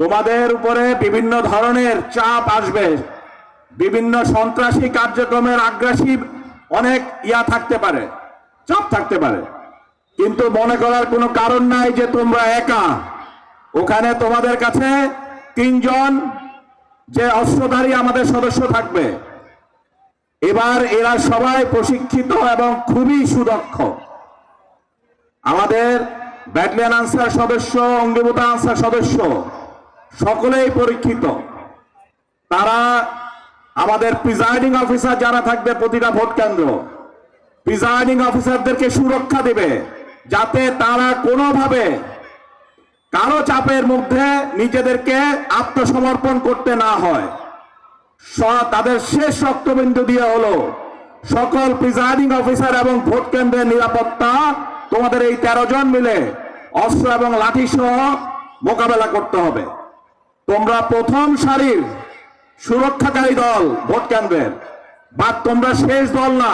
তোমাদের উপরে বিভিন্ন ধরনের চাপ আসবে। বিভিন্ন সন্ত্রাসী কার্যক্রমের আগ্রাসী অনেক ইয়া থাকতে পারে, চাপ থাকতে পারে। কিন্তু মনে করার কোনো কারণ নাই যে তোমরা একা। ওখানে তোমাদের কাছে তিনজন যে অস্ত্রধারী আমাদের সদস্য থাকবে। এবার এরা সবাই প্রশিক্ষিত এবং খুবই সুদক্ষ। আমাদের ব্যাটালিয়ান আনসার সদস্য, অঙ্গীভূত আনসার সদস্য সকলেই পরীক্ষিত। তারা আমাদের প্রিজাইডিং অফিসার যারা থাকবে প্রতিটা ভোট কেন্দ্র প্রিজাইডিং অফিসারদেরকে সুরক্ষা দেবে, যাতে তারা কোনোভাবে কারও চাপের মধ্যে নিজেদেরকে আত্মসমর্পণ করতে না হয়। তাদের শেষ রক্তবিন্দু দিয়ে হলো, সকল প্রিজাইডিং অফিসার এবং ভোট কেন্দ্রের নিরাপত্তা, তোমাদের এই তেরো জন মিলে অস্ত্র এবং লাঠি সহ মোকাবেলা করতে হবে। তোমরা প্রথম সারির সুরক্ষাকারী দল ভোট কেন্দ্রের। বা তোমরা শেষ দল না।